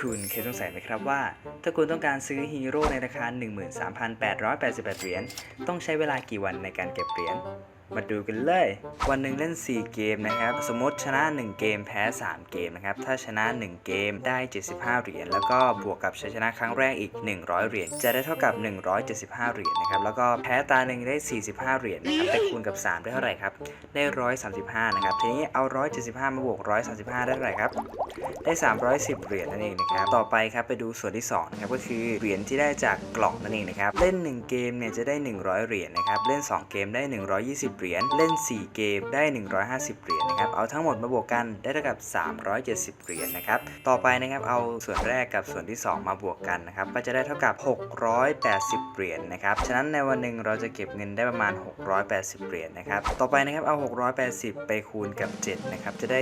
คุณเคยสงสัยไหมครับว่า ถ้าคุณต้องการซื้อฮีโร่ในราคา 13,888 เหรียญ ต้องใช้เวลากี่วันในการเก็บเหรียญ มาดูกันเลย วันหนึ่งเล่น 4 เกมนะครับ สมมติชนะ 1 เกมแพ้ 3 เกมนะครับ ถ้าชนะ 1 เกมได้ 75 เหรียญ แล้วก็บวกกับชัยชนะครั้งแรกอีก 100 เหรียญ จะได้เท่ากับ 175 เหรียญนะครับ แล้วก็แพ้ตาหนึ่งได้ 45 เหรียญนะครับแต่คูณกับ 3 ได้เท่าไหร่ครับ ได้ 135 นะครับ ทีนี้เอา 175 มาบวก 135 ได้เท่าไหร่ครับ ได้ 310 เหรียญนั่นเองนะครับ ต่อไปครับไปดูส่วนที่2นะครับ ก็คือเหรียญที่ได้จากกล่องนั่นเองนะครับ เล่น 1 เกมเนี่ยจะได้ 100 เหรียญนะครับ เล่น 2 เกมได้ 120เหรียญ เล่น 4 เกมได้ 150 เหรียญนะครับ เอาทั้งหมดมาบวกกันได้เท่ากับ 370 เหรียญนะครับ ต่อไปนะครับเอาส่วนแรกกับส่วนที่ 2 มาบวกกันนะครับ ก็จะได้เท่ากับ 680 เหรียญนะครับ ฉะนั้นในวันหนึ่งเราจะเก็บเงินได้ประมาณ 680 เหรียญนะครับ ต่อไปนะครับเอา 680 ไปคูณกับ 7 นะครับ จะได้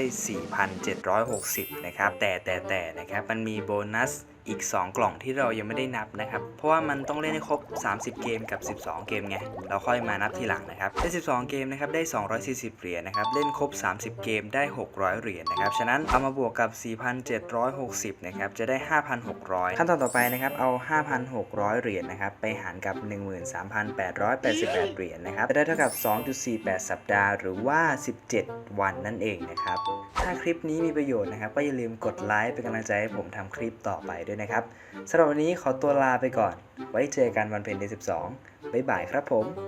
4,760 นะครับ แต่แต่แต่นะครับ มันมีโบนัส อีก 2 กล่องที่เรายังไม่ได้นับนะครับ เพราะว่ามันต้องเล่นให้ครบ 30 เกมกับ 12 เกมไง เราค่อยมานับทีหลังนะครับเล่น12 เกมนะครับได้ 240 เหรียญนะครับ เล่นครบ 30 เกมได้ 600 เหรียญนะครับ ฉะนั้นเอามาบวกกับ 4,760 นะครับ จะได้ 5,600 ขั้นตอนต่อไปนะครับ เอา 5,600 เหรียญนะครับ ไปหารกับ 13,888 เหรียญนะครับ จะได้เท่ากับ 2.48 สัปดาห์ หรือว่า 17 วันนั่นเองนะครับ ถ้าคลิปนี้มีประโยชน์นะครับ ก็อย่าลืมกดไลค์เป็นกำลังใจให้ผมทำคลิปต่อไปด้วยนะครับสำหรับวันนี้ขอตัวลาไปก่อน ไว้เจอกันวันเพ็ญเดือน12 บ๊ายบายครับผม